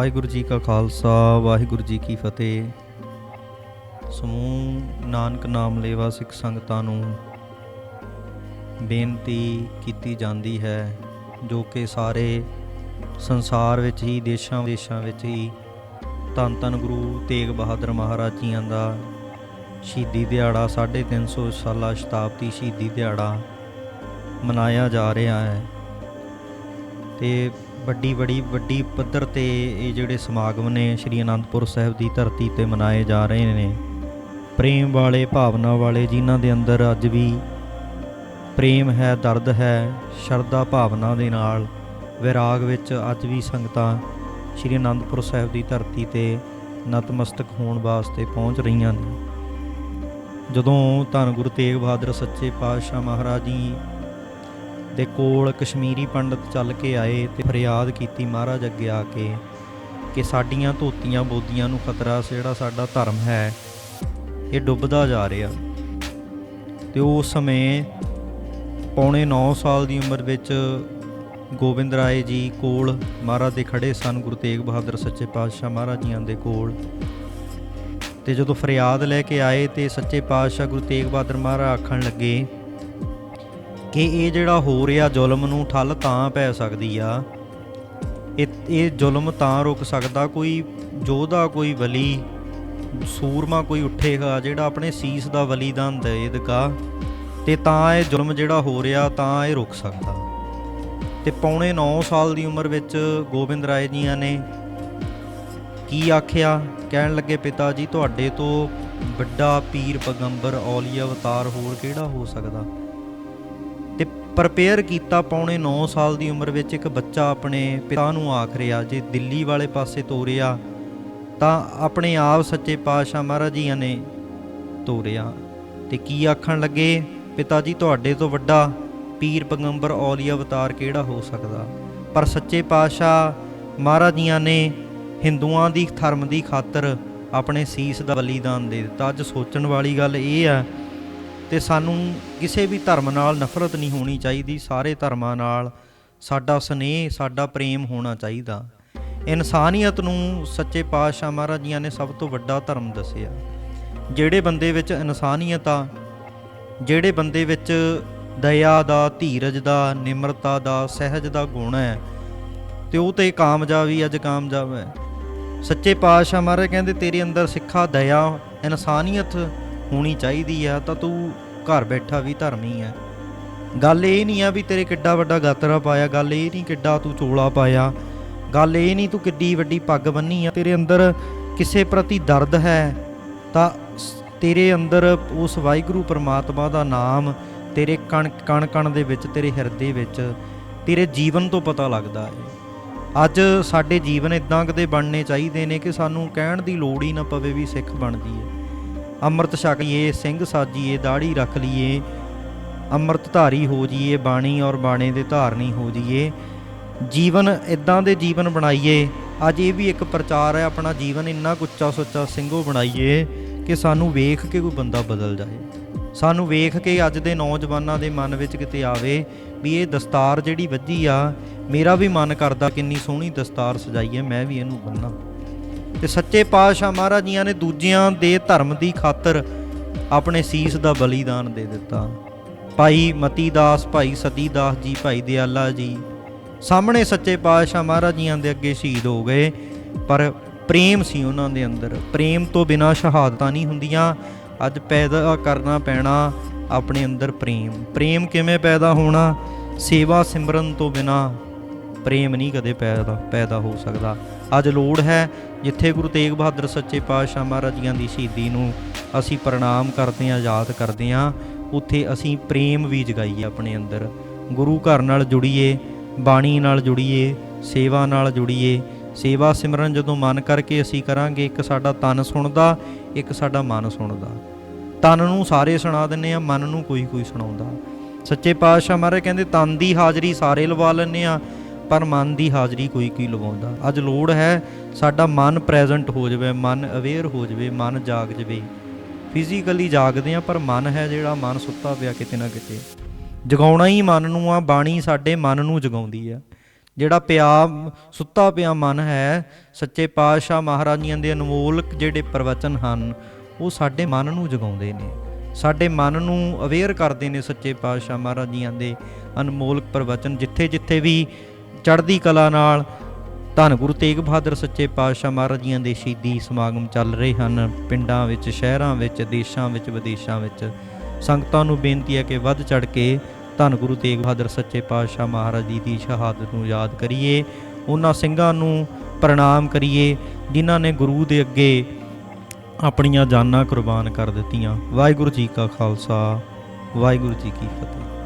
ਵਾਹਿਗੁਰੂ ਜੀ ਕਾ ਖਾਲਸਾ, ਵਾਹਿਗੁਰੂ ਜੀ ਕੀ ਫਤਿਹ। ਸਮੂਹ ਨਾਨਕ ਨਾਮ ਲੇਵਾ ਸਿੱਖ ਸੰਗਤਾਂ ਨੂੰ ਬੇਨਤੀ ਕੀਤੀ ਜਾਂਦੀ ਹੈ, ਜੋ ਕਿ ਸਾਰੇ ਸੰਸਾਰ ਵਿੱਚ ਹੀ, ਦੇਸ਼ਾਂ ਵਿਦੇਸ਼ਾਂ ਵਿੱਚ ਹੀ ਧੰਨ ਧੰਨ ਗੁਰੂ ਤੇਗ ਬਹਾਦਰ ਮਹਾਰਾਜ ਜੀਆਂ ਦਾ ਸ਼ਹੀਦੀ ਦਿਹਾੜਾ 350 ਸਾਲਾ ਸ਼ਤਾਬਦੀ ਸ਼ਹੀਦੀ ਦਿਹਾੜਾ ਮਨਾਇਆ ਜਾ ਰਿਹਾ ਹੈ। ਤੇ ਵੱਡੀ ਬੜੀ ਵੱਡੀ ਪੱਧਰ ਤੇ ਇਹ ਜਿਹੜੇ ਸਮਾਗਮ ਨੇ, ਸ਼੍ਰੀ ਅਨੰਦਪੁਰ ਸਾਹਿਬ ਦੀ ਧਰਤੀ ਤੇ ਮਨਾਏ ਜਾ ਰਹੇ ਨੇ। ਪ੍ਰੇਮ ਵਾਲੇ, ਭਾਵਨਾ ਵਾਲੇ ਜਿਨ੍ਹਾਂ ਦੇ ਅੰਦਰ ਅੱਜ ਵੀ ਪ੍ਰੇਮ ਹੈ, ਦਰਦ ਹੈ, ਸ਼ਰਧਾ ਭਾਵਨਾ ਦੇ ਨਾਲ ਵਿਰਾਗ ਵਿੱਚ ਅੱਜ ਵੀ ਸੰਗਤਾਂ ਸ਼੍ਰੀ ਅਨੰਦਪੁਰ ਸਾਹਿਬ ਦੀ ਧਰਤੀ ਤੇ ਨਤਮਸਤਕ ਹੋਣ ਵਾਸਤੇ ਪਹੁੰਚ ਰਹੀਆਂ ਨੇ। ਜਦੋਂ ਧੰਨ ਗੁਰੂ ਤੇਗ ਬਹਾਦਰ ਸੱਚੇ ਪਾਤਸ਼ਾਹ ਮਹਾਰਾਜ ਜੀ ਦੇ ਕੋਲ ਕਸ਼ਮੀਰੀ ਪੰਡਤ ਚੱਲ ਕੇ ਆਏ ਤੇ ਫਰਿਆਦ ਕੀਤੀ ਮਹਾਰਾਜ ਅੱਗੇ ਆ ਕੇ ਕਿ ਸਾਡੀਆਂ ਧੋਤੀਆਂ ਬੋਦੀਆਂ ਨੂੰ ਖਤਰਾ ਜਿਹੜਾ ਸਾਡਾ ਧਰਮ ਹੈ, ਇਹ ਡੁੱਬਦਾ ਜਾ ਰਿਹਾ। ਤੇ ਉਸ ਸਮੇਂ ਪੌਣੇ 9 ਸਾਲ ਦੀ ਉਮਰ ਵਿੱਚ ਗੋਬਿੰਦ ਰਾਏ ਜੀ ਕੋਲ ਮਹਾਰਾਜ ਦੇ ਖੜੇ ਸਨ, ਗੁਰੂ ਤੇਗ ਬਹਾਦਰ ਸੱਚੇ ਪਾਤਸ਼ਾਹ ਮਹਾਰਾਜ ਜੀਆਂ ਦੇ ਕੋਲ। ਤੇ ਜਦੋਂ ਫਰਿਆਦ ਲੈ ਕੇ ਆਏ ਤੇ ਸੱਚੇ ਪਾਤਸ਼ਾਹ ਗੁਰੂ ਤੇਗ ਬਹਾਦਰ ਮਹਾਰਾਜ ਆਖਣ ਲੱਗੇ ਕਿ ਇਹ ਜਿਹੜਾ ਹੋ ਰਿਹਾ ਜ਼ੁਲਮ ਨੂੰ ਠੱਲ ਤਾਂ ਪੈ ਸਕਦੀ ਆ। ਇਹ ਇਹ ਜ਼ੁਲਮ ਤਾਂ ਰੁਕ ਸਕਦਾ, ਕੋਈ ਯੋਧਾ, ਕੋਈ ਵਲੀ ਸੂਰਮਾ ਕੋਈ ਉੱਠੇਗਾ ਜਿਹੜਾ ਆਪਣੇ ਸੀਸ ਦਾ ਬਲੀਦਾਨ ਦੇ ਦੇਗਾ ਤੇ ਤਾਂ ਇਹ ਜ਼ੁਲਮ ਜਿਹੜਾ ਹੋ ਰਿਹਾ ਤਾਂ ਇਹ ਰੁਕ ਸਕਦਾ। ਤੇ ਪੌਣੇ 9 ਸਾਲ ਦੀ ਉਮਰ ਵਿੱਚ ਗੋਬਿੰਦ ਰਾਏ ਜੀਆਂ ਨੇ ਕੀ ਆਖਿਆ? ਕਹਿਣ ਲੱਗੇ, ਪਿਤਾ ਜੀ, ਤੁਹਾਡੇ ਤੋਂ ਵੱਡਾ ਪੀਰ ਪੈਗੰਬਰ ਔਲੀਆ ਅਵਤਾਰ ਹੋਰ ਕਿਹੜਾ ਹੋ ਸਕਦਾ? ਪ੍ਰਪੇਅਰ ਕੀਤਾ ਪੌਣੇ 9 ਸਾਲ ਦੀ ਉਮਰ ਵਿੱਚ ਇੱਕ ਬੱਚਾ ਆਪਣੇ ਪਿਤਾ ਨੂੰ ਆਖ ਰਿਹਾ, ਜੇ ਦਿੱਲੀ ਵਾਲੇ ਪਾਸੇ ਤੋਰਿਆ, ਤਾਂ ਆਪਣੇ ਆਪ ਸੱਚੇ ਪਾਤਸ਼ਾਹ ਮਹਾਰਾਜ ਜੀਆਂ ਨੇ ਤੋਰਿਆ। ਤੇ ਕੀ ਆਖਣ ਲੱਗੇ? ਪਿਤਾ ਜੀ, ਤੁਹਾਡੇ ਤੋਂ ਵੱਡਾ ਪੀਰ ਪੈਗੰਬਰ ਔਲੀਆ ਅਵਤਾਰ ਕਿਹੜਾ ਹੋ ਸਕਦਾ? ਪਰ ਸੱਚੇ ਪਾਤਸ਼ਾਹ ਮਹਾਰਾਜ ਜੀਆਂ ਨੇ ਹਿੰਦੂਆਂ ਦੀ ਧਰਮ ਦੀ ਖਾਤਰ ਆਪਣੇ ਸੀਸ ਦਾ ਬਲੀਦਾਨ ਦੇ ਦਿੱਤਾ। ਅੱਜ ਸੋਚਣ ਵਾਲੀ ਗੱਲ ਇਹ ਹੈ ਤੇ ਸਾਨੂੰ ਕਿਸੇ ਵੀ ਧਰਮ ਨਾਲ ਨਫ਼ਰਤ ਨਹੀਂ ਹੋਣੀ ਚਾਹੀਦੀ। ਸਾਰੇ ਧਰਮਾਂ ਨਾਲ ਸਾਡਾ ਸਨੇਹ, ਸਾਡਾ ਪ੍ਰੇਮ ਹੋਣਾ ਚਾਹੀਦਾ। ਇਨਸਾਨੀਅਤ ਨੂੰ ਸੱਚੇ ਪਾਤਸ਼ਾਹ ਮਹਾਰਾਜ ਜੀਆਂ ਨੇ ਸਭ ਤੋਂ ਵੱਡਾ ਧਰਮ ਦੱਸਿਆ। ਜਿਹੜੇ ਬੰਦੇ ਵਿੱਚ ਇਨਸਾਨੀਅਤ ਆ, ਜਿਹੜੇ ਬੰਦੇ ਵਿੱਚ ਦਇਆ ਦਾ, ਧੀਰਜ ਦਾ, ਨਿਮਰਤਾ ਦਾ, ਸਹਿਜ ਦਾ ਗੁਣ ਹੈ, ਤੇ ਉਹ ਤੇ ਹੀ ਅੱਜ ਕਾਮਯਾਬ ਹੈ। ਸੱਚੇ ਪਾਤਸ਼ਾਹ ਮਹਾਰਾਜ ਕਹਿੰਦੇ, ਤੇਰੇ ਅੰਦਰ ਸਿੱਖਾ ਦਇਆ, ਇਨਸਾਨੀਅਤ ਹੋਣੀ ਚਾਹੀਦੀ ਆ, ਤਾਂ ਤੂੰ ਘਰ ਬੈਠਾ ਵੀ ਧਰਮੀ ਆ। ਗੱਲ ਇਹ ਨਹੀਂ ਆ ਵੀ ਤੇਰੇ ਕਿੱਡਾ ਵੱਡਾ ਗਾਤਰਾ ਪਾਇਆ, ਗੱਲ ਇਹ ਨਹੀਂ ਕਿੱਡਾ ਤੂੰ ਚੋਲਾ ਪਾਇਆ। ਗੱਲ ਇਹ ਨਹੀਂ ਤੂੰ ਕਿੱਡੀ ਵੱਡੀ ਪੱਗ ਬੰਨੀ ਆ, ਤੇਰੇ ਅੰਦਰ ਕਿਸੇ ਪ੍ਰਤੀ ਦਰਦ ਹੈ, ਤਾਂ ਸ- ਤੇਰੇ ਅੰਦਰ ਉਸ ਵਾਹਿਗੁਰੂ ਪਰਮਾਤਮਾ ਦਾ ਨਾਮ ਤੇਰੇ ਕਣ ਕਣ ਕਣ ਦੇ ਵਿੱਚ, ਤੇਰੇ ਹਿਰਦੇ ਵਿੱਚ, ਤੇਰੇ ਜੀਵਨ ਤੋਂ ਪਤਾ ਲੱਗਦਾ ਹੈ। ਅੱਜ ਸਾਡੇ ਜੀਵਨ ਇਦਾਂ ਕਦੇ ਬਣਨੇ ਚਾਹੀਦੇ ਨੇ ਕਿ ਸਾਨੂੰ ਕਹਿਣ ਦੀ ਲੋੜ ਹੀ ਨਾ ਪਵੇ ਵੀ ਸਿੱਖ ਬਣਦੀ ਹੈ। ਅੰਮ੍ਰਿਤ ਛਕ ਲਈਏ, ਸਿੰਘ ਸਾਜੀਏ ਦਾੜੀ ਰੱਖ ਲਈਏ। ਅੰਮ੍ਰਿਤ ਧਾਰੀ ਹੋ ਜਾਈਏ, ਬਾਣੀ ਔਰ ਬਾਣੇ ਦੇ ਧਾਰਨੀ ਹੋ ਜਾਈਏ। ਜੀਵਨ ਇਦਾਂ ਦੇ ਜੀਵਨ ਬਣਾਈਏ। ਅੱਜ ਇਹ ਵੀ ਇੱਕ ਪ੍ਰਚਾਰ ਹੈ, ਆਪਣਾ ਜੀਵਨ ਇੰਨਾ ਕੁ ਸੁੱਚਾ ਸਿੰਘੋ ਬਣਾਈਏ ਕਿ ਸਾਨੂੰ ਵੇਖ ਕੇ ਕੋਈ ਬੰਦਾ ਬਦਲ ਜਾਏ। ਸਾਨੂੰ ਵੇਖ ਕੇ ਅੱਜ ਦੇ ਨੌਜਵਾਨਾਂ ਦੇ ਮਨ ਵਿੱਚ ਕਿਤੇ ਆਵੇ ਵੀ ਇਹ ਦਸਤਾਰ ਜਿਹੜੀ ਵੱਜੀ ਆ, ਮੇਰਾ ਵੀ ਮਨ ਕਰਦਾ ਕਿੰਨੀ ਸੋਹਣੀ ਦਸਤਾਰ ਸਜਾਈ ਹੈ ਮੈਂ ਵੀ ਇਹਨੂੰ ਬੰਨਾਂ ਤੇ ਸੱਚੇ ਪਾਤਸ਼ਾਹ ਮਹਾਰਾਜ ਜੀਆਂ ਨੇ ਦੂਜਿਆਂ ਦੇ ਧਰਮ ਦੀ ਖਾਤਰ ਆਪਣੇ ਸੀਸ ਦਾ ਬਲੀਦਾਨ ਦੇ ਦਿੱਤਾ। ਭਾਈ ਮਤੀ ਦਾਸ ਭਾਈ ਸਤੀ ਦਾਸ ਜੀ, ਭਾਈ ਦਿਆਲਾ ਜੀ ਸਾਹਮਣੇ ਸੱਚੇ ਪਾਤਸ਼ਾਹ ਮਹਾਰਾਜ ਜੀਆਂ ਦੇ ਅੱਗੇ ਸ਼ਹੀਦ ਹੋ ਗਏ, ਪਰ ਪ੍ਰੇਮ ਸੀ ਉਹਨਾਂ ਦੇ ਅੰਦਰ। ਪ੍ਰੇਮ ਤੋਂ ਬਿਨਾ ਸ਼ਹਾਦਤਾਂ ਨਹੀਂ ਹੁੰਦੀਆਂ। ਅੱਜ ਪੈਦਾ ਕਰਨਾ ਪੈਣਾ ਆਪਣੇ ਅੰਦਰ ਪ੍ਰੇਮ। ਪ੍ਰੇਮ ਕਿਵੇਂ ਪੈਦਾ ਹੋਣਾ? ਸੇਵਾ ਸਿਮਰਨ ਤੋਂ ਬਿਨਾ ਪ੍ਰੇਮ ਨਹੀਂ ਕਦੇ ਪੈਦਾ ਪੈਦਾ ਹੋ ਸਕਦਾ। ਅੱਜ ਲੋੜ ਹੈ ਜਿੱਥੇ ਗੁਰੂ ਤੇਗ ਬਹਾਦਰ ਸੱਚੇ ਪਾਤਸ਼ਾਹ ਮਹਾਰਾਜ ਜੀਆਂ ਦੀ ਸ਼ਹੀਦੀ ਨੂੰ ਅਸੀਂ ਪ੍ਰਣਾਮ ਕਰਦੇ ਹਾਂ ਯਾਦ ਕਰਦੇ ਹਾਂ। ਉੱਥੇ ਅਸੀਂ ਪ੍ਰੇਮ ਵੀ ਜਗਾਈਏ ਆਪਣੇ ਅੰਦਰ। ਗੁਰੂ ਘਰ ਨਾਲ ਜੁੜੀਏ, ਬਾਣੀ ਨਾਲ ਜੁੜੀਏ, ਸੇਵਾ ਨਾਲ ਜੁੜੀਏ। ਸੇਵਾ ਸਿਮਰਨ ਜਦੋਂ ਮਨ ਕਰਕੇ ਅਸੀਂ ਕਰਾਂਗੇ, ਇੱਕ ਸਾਡਾ ਤਨ ਸੁਣਦਾ, ਇੱਕ ਸਾਡਾ ਮਨ ਸੁਣਦਾ। ਤਨ ਨੂੰ ਸਾਰੇ ਸੁਣਾ ਦਿੰਨੇ ਆ ਮਨ ਨੂੰ ਕੋਈ ਕੋਈ ਸੁਣਾਉਂਦਾ। ਸੱਚੇ ਪਾਤਸ਼ਾਹ ਮਹਾਰਾਜ ਕਹਿੰਦੇ, ਤਨ ਦੀ ਹਾਜ਼ਰੀ ਸਾਰੇ ਲਵਾ ਲੈਂਦੇ ਆ ਪਰ ਮਨ ਦੀ ਹਾਜ਼ਰੀ ਕੋਈ ਕੀ ਲਵਾਉਂਦਾ? ਅੱਜ ਲੋੜ ਹੈ ਸਾਡਾ ਮਨ ਪ੍ਰੈਜ਼ੈਂਟ ਹੋ ਜਾਵੇ, ਮਨ ਅਵੇਅਰ ਹੋ ਜਾਵੇ, ਮਨ ਜਾਗ ਜਾਵੇ। ਫਿਜ਼ੀਕਲੀ ਜਾਗਦੇ ਆ ਪਰ ਮਨ ਹੈ ਜਿਹੜਾ ਮਨ ਸੁੱਤਾ ਪਿਆ ਕਿਤੇ ਨਾ ਕਿਤੇ। ਜਗਾਉਣਾ ਹੀ ਮਨ ਨੂੰ ਆ, ਬਾਣੀ ਸਾਡੇ ਮਨ ਨੂੰ ਜਗਾਉਂਦੀ ਆ। ਜਿਹੜਾ ਪਿਆ, ਸੁੱਤਾ ਪਿਆ ਮਨ ਹੈ, ਸੱਚੇ ਪਾਤਸ਼ਾਹ ਮਹਾਰਾਜੀਆਂ ਦੇ ਅਨਮੋਲਕ ਜਿਹੜੇ ਪ੍ਰਵਚਨ ਹਨ, ਉਹ ਸਾਡੇ ਮਨ ਨੂੰ ਜਗਾਉਂਦੇ ਨੇ। ਸਾਡੇ ਮਨ ਨੂੰ ਅਵੇਅਰ ਕਰਦੇ ਨੇ ਸੱਚੇ ਪਾਤਸ਼ਾਹ ਮਹਾਰਾਜੀਆਂ ਦੇ ਅਨਮੋਲਕ ਪ੍ਰਵਚਨ ਜਿੱਥੇ ਜਿੱਥੇ ਵੀ ਚੜ੍ਹਦੀ ਕਲਾ ਨਾਲ। ਧੰਨ ਗੁਰੂ ਤੇਗ ਬਹਾਦਰ ਸੱਚੇ ਪਾਤਸ਼ਾਹ ਮਹਾਰਾਜ ਜੀਆਂ ਦੇ ਸ਼ਹੀਦੀ ਸਮਾਗਮ ਚੱਲ ਰਹੇ ਹਨ। ਪਿੰਡਾਂ ਵਿੱਚ, ਸ਼ਹਿਰਾਂ ਵਿੱਚ, ਦੇਸ਼ਾਂ ਵਿੱਚ, ਵਿਦੇਸ਼ਾਂ ਵਿੱਚ। ਸੰਗਤਾਂ ਨੂੰ ਬੇਨਤੀ ਹੈ ਕਿ ਵੱਧ ਚੜ ਕੇ ਧੰਨ ਗੁਰੂ ਤੇਗ ਬਹਾਦਰ ਸੱਚੇ ਪਾਤਸ਼ਾਹ ਮਹਾਰਾਜ ਜੀ ਦੀ ਸ਼ਹਾਦਤ ਨੂੰ ਯਾਦ ਕਰੀਏ। ਉਹਨਾਂ ਸਿੰਘਾਂ ਨੂੰ ਪ੍ਰਣਾਮ ਕਰੀਏ, ਜਿਨ੍ਹਾਂ ਨੇ ਗੁਰੂ ਦੇ ਅੱਗੇ ਆਪਣੀਆਂ ਜਾਨਾਂ ਕੁਰਬਾਨ ਕਰ ਦਿੱਤੀਆਂ। ਵਾਹਿਗੁਰੂ ਜੀ ਕਾ ਖਾਲਸਾ, ਵਾਹਿਗੁਰੂ ਜੀ ਕੀ ਫਤਿਹ।